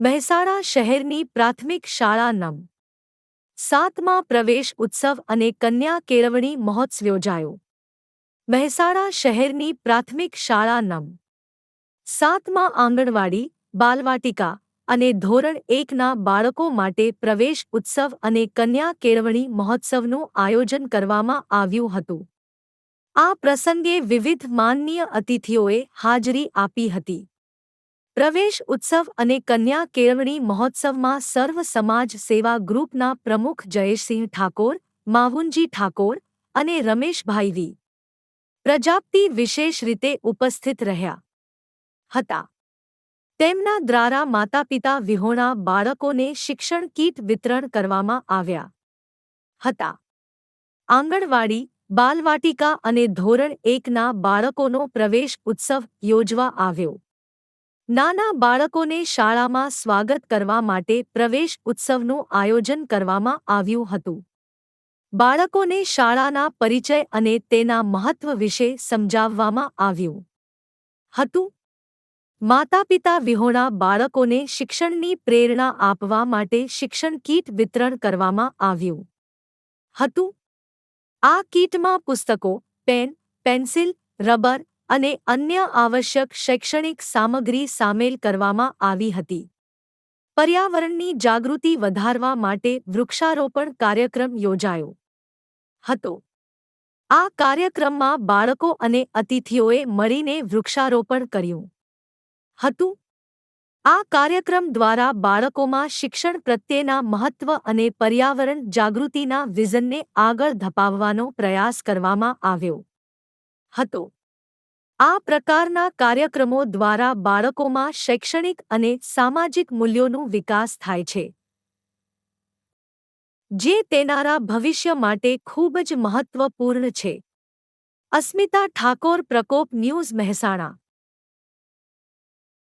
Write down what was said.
મહેસાણા શહેરની પ્રાથમિક શાળા નમ. સાતમા પ્રવેશ ઉત્સવ અને કન્યા કેળવણી મહોત્સવ યોજાયો. મહેસાણા શહેરની પ્રાથમિક શાળા નમ. સાતમા આંગણવાડી, બાલવાટિકા અને ધોરણ એકના બાળકો માટે પ્રવેશ ઉત્સવ અને કન્યા કેળવણી મહોત્સવનું આયોજન કરવામાં આવ્યું હતું. આ પ્રસંગે વિવિધ માનનીય અતિથિઓએ હાજરી આપી હતી. પ્રવેશ ઉત્સવ અને કન્યા કેળવણી મહોત્સવમાં સર્વ સમાજ સેવા ગ્રુપના પ્રમુખ જયેશસિંહ ઠાકોર, માવુનજી ઠાકોર અને રમેશભાઈ વી. પ્રજાપતિ વિશેષ રીતે ઉપસ્થિત રહ્યા હતા. તેમના દ્વારા માતાપિતા વિહોણા બાળકોને શિક્ષણ કીટ વિતરણ કરવામાં આવ્યા હતા. આંગણવાડી, બાલવાટિકા અને ધોરણ એકના બાળકોનો પ્રવેશ ઉત્સવ યોજવા આવ્યો. નાના બાળકોને શાળામાં સ્વાગત કરવા માટે પ્રવેશ ઉત્સવનું આયોજન કરવામાં આવ્યું હતું. બાળકોને શાળાના પરિચય અને તેના મહત્વ વિશે સમજાવવામાં આવ્યું હતું. માતાપિતા વિહોણા બાળકોને શિક્ષણની પ્રેરણા આપવા માટે શિક્ષણ કીટ વિતરણ કરવામાં આવ્યું. હતું. આ કીટમાં પુસ્તકો, પેન, પેન્સિલ, રબર અને અન્ય આવશ્યક શૈક્ષણિક સામગ્રી સામેલ કરવામાં આવી હતી. પર્યાવરણની જાગૃતિ વધારવા માટે વૃક્ષારોપણ કાર્યક્રમ યોજાયો. હતો. આ કાર્યક્રમમાં બાળકો અને અતિથિઓએ મળીને વૃક્ષારોપણ કર્યું. હતું. આ કાર્યક્રમ દ્વારા બાળકોમાં શિક્ષણ પ્રત્યેના મહત્વ અને પર્યાવરણ જાગૃતિના વિઝનને આગળ ધપાવવાનો પ્રયાસ કરવામાં આવ્યો હતો. આ પ્રકારના કાર્યક્રમો દ્વારા બાળકોમાં શૈક્ષણિક અને સામાજિક મૂલ્યોનું વિકાસ થાય છે. જે તેનારા ભવિષ્ય માટે ખૂબ જ મહત્વપૂર્ણ છે. અસ્મિતા ઠાકોર પ્રકોપ ન્યૂઝ મહેસાણા.